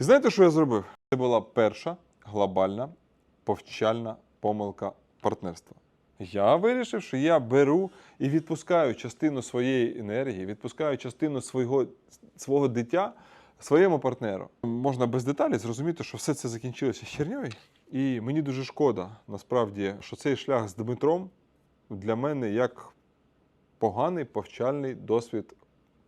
І знаєте, що я зробив? Це була перша глобальна повчальна помилка партнерства. Я вирішив, що я беру і відпускаю частину своєї енергії, відпускаю частину свого, свого дитя своєму партнеру. Можна без деталей зрозуміти, що все це закінчилося херньою. І мені дуже шкода, насправді, що цей шлях з Дмитром для мене як поганий повчальний досвід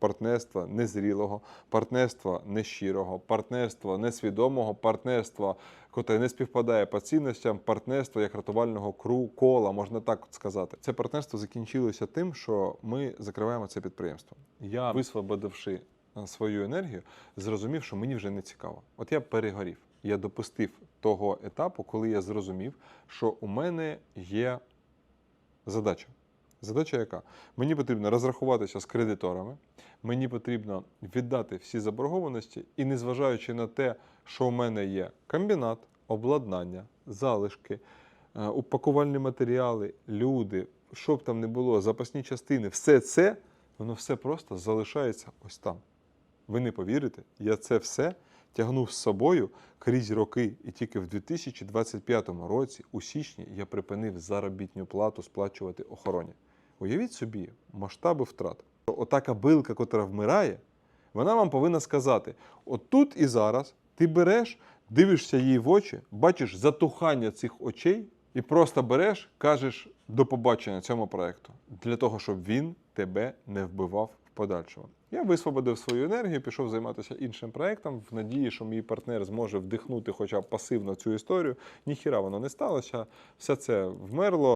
партнерства незрілого, партнерства нещирого, партнерства несвідомого, партнерства, котре не співпадає по цінностям, партнерства як рятувального кру кола, можна так сказати. Це партнерство закінчилося тим, що ми закриваємо це підприємство. Я, висвободивши е, свою енергію, зрозумів, що мені вже не цікаво. От я перегорів. Я допустив того етапу, коли я зрозумів, що у мене є задача. Задача яка? Мені потрібно розрахуватися з кредиторами, мені потрібно віддати всі заборгованості, і незважаючи на те, що у мене є комбінат, обладнання, залишки, е, упакувальні матеріали, люди, що б там не було, запасні частини, все це, воно все просто залишається ось там. Ви не повірите, я це все тягнув з собою крізь роки, і тільки в 2025 році, у січні, я припинив заробітну плату сплачувати охороні. Уявіть собі масштаби втрат. Ота кабилка, котра вмирає, вона вам повинна сказати: от тут і зараз ти береш, дивишся їй в очі, бачиш затухання цих очей, і просто береш, кажеш до побачення цьому проекту для того, щоб він тебе не вбивав в подальшому. Я висвободив свою енергію, пішов займатися іншим проектом в надії, що мій партнер зможе вдихнути хоча б пасивно цю історію. Ніхіра воно не сталося, все це вмерло.